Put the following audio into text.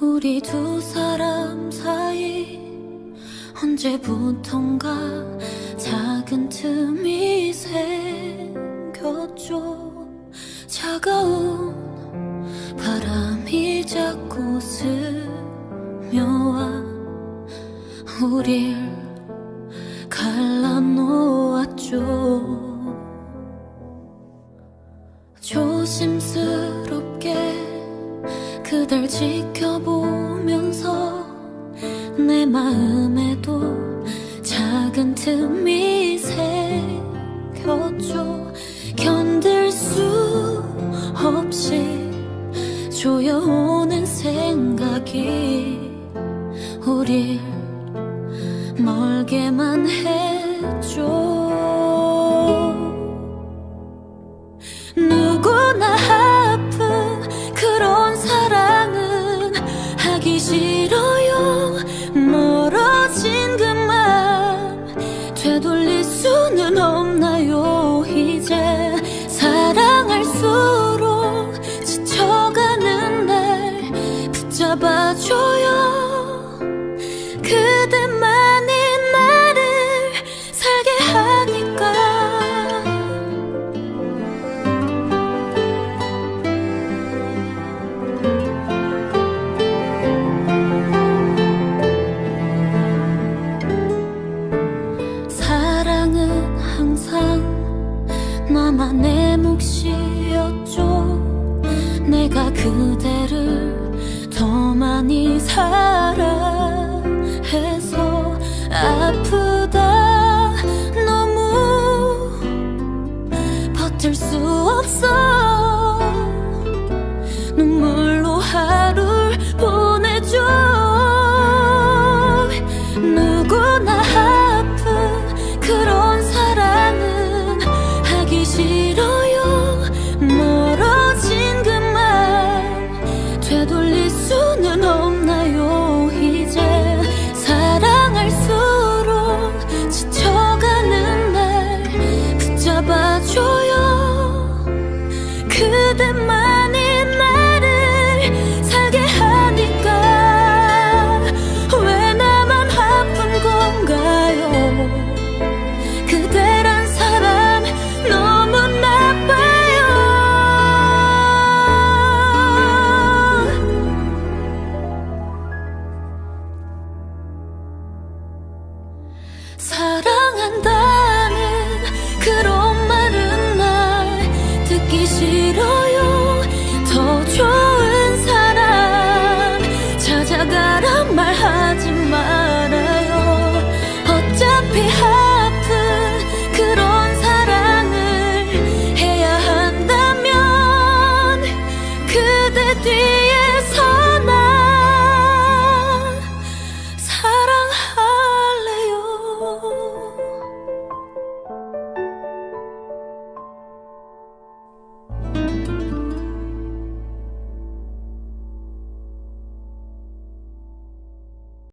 우리 두 사람 사이 언제부턴가 작은 틈이 생겼죠. 차가운 바람이 자꾸 스며와 우릴 갈라놓았죠. 조심스럽게 그댈 지켜보면서 내 마음에도 작은 틈이 생겼죠 견딜 수 없이 조여오는 생각이 우릴 멀게만 했죠 되돌릴 수는 없나요 항상 나만의 몫이었죠. 내가 그대를 더 많이 사랑해서 아프다. 너무 버틸 수 없어. 눈물 사랑